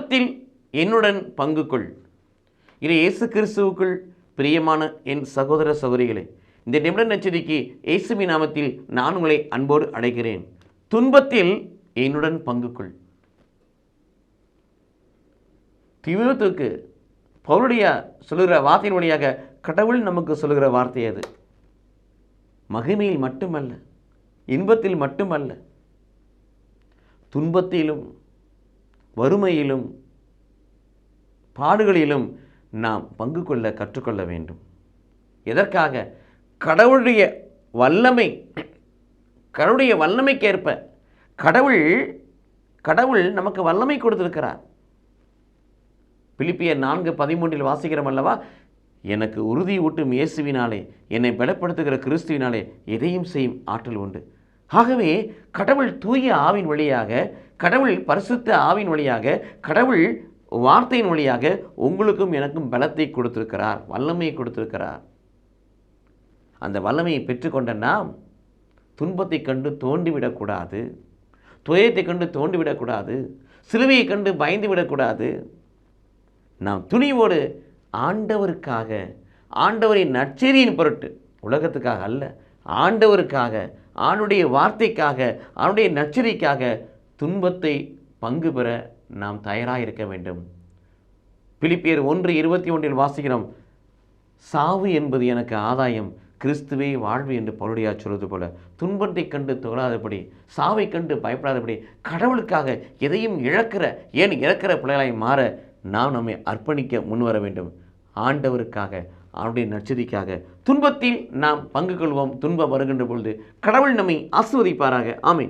துன்பத்தில் என்னுடன் பங்கு கொள் இது இயேசு கிறிஸ்துவுக்குள் பிரியமான என் சகோதர சகோதரிகளே இந்த நிமிட நச்சரிக்கு இயேசுமி நாமத்தில் நான் உங்களை அன்போடு அழைக்கிறேன் துன்பத்தில் என்னுடன் பங்கு கொள் திமுகத்துக்கு பவுலுடைய சொல்லுகிற வார்த்தையின் வழியாக கடவுள் நமக்கு சொல்லுகிற வார்த்தை அது. மகிமையில் மட்டுமல்ல இன்பத்தில் மட்டுமல்ல துன்பத்திலும் வறுமையிலும் பாடுகளிலும் நாம் பங்கு கொள்ள கற்றுக்கொள்ள வேண்டும். எதற்காக? கடவுளுடைய வல்லமை கடவுளுடைய வல்லமைக்கேற்ப. கடவுள் கடவுள் நமக்கு வல்லமை கொடுத்திருக்கிறார். பிலிப்பிய நான்கு பதிமூன்றில் வாசிக்கிறோம் அல்லவா? எனக்கு உறுதி ஊட்டும் இயேசுவினாலே என்னை பலப்படுத்துகிற கிறிஸ்துவினாலே எதையும் செய்யும் ஆற்றல் உண்டு. ஆகவே கடவுள் தூய ஆவின் வழியாக கடவுள் பரிசுத்த ஆவின் வழியாக கடவுள் வார்த்தையின் வழியாக உங்களுக்கும் எனக்கும் பலத்தை கொடுத்திருக்கிறார் வல்லமையை கொடுத்திருக்கிறார். அந்த வல்லமையை பெற்றுக்கொண்ட நாம் துன்பத்தை கண்டு தோண்டிவிடக்கூடாது துயரத்தை கண்டு தோண்டிவிடக்கூடாது சிலுவையை கண்டு பயந்து விடக்கூடாது நாம் துணிவோடு ஆண்டவருக்காக ஆண்டவரின் நற்செய்தியின் பொருட்டு உலகத்துக்காக அல்ல ஆண்டவருக்காக ஆணுடைய வார்த்தைக்காக அவனுடைய நச்சரிக்காக துன்பத்தை பங்கு பெற நாம் தயாராக இருக்க வேண்டும். பிலிப்பியர் ஒன்று இருபத்தி ஒன்றில் வாசிக்கிறோம் சாவு என்பது எனக்கு ஆதாயம் கிறிஸ்துவே வாழ்வு என்று பவுலுடையா சொல்வது போல. துன்பத்தை கண்டு தொழாதபடி சாவை கண்டு பயப்படாதபடி கடவுளுக்காக எதையும் இழக்கிற ஏன் இழக்கிற பிள்ளைகளாய் மாற நாம் நம்மை அர்ப்பணிக்க முன்வர வேண்டும். ஆண்டவருக்காக அவருடைய நச்சதிக்காக துன்பத்தில் நாம் பங்கு கொள்வோம். துன்பம் வருகின்ற பொழுது கடவுள் நம்மை ஆசிர்வதிப்பாராக ஆமீன்.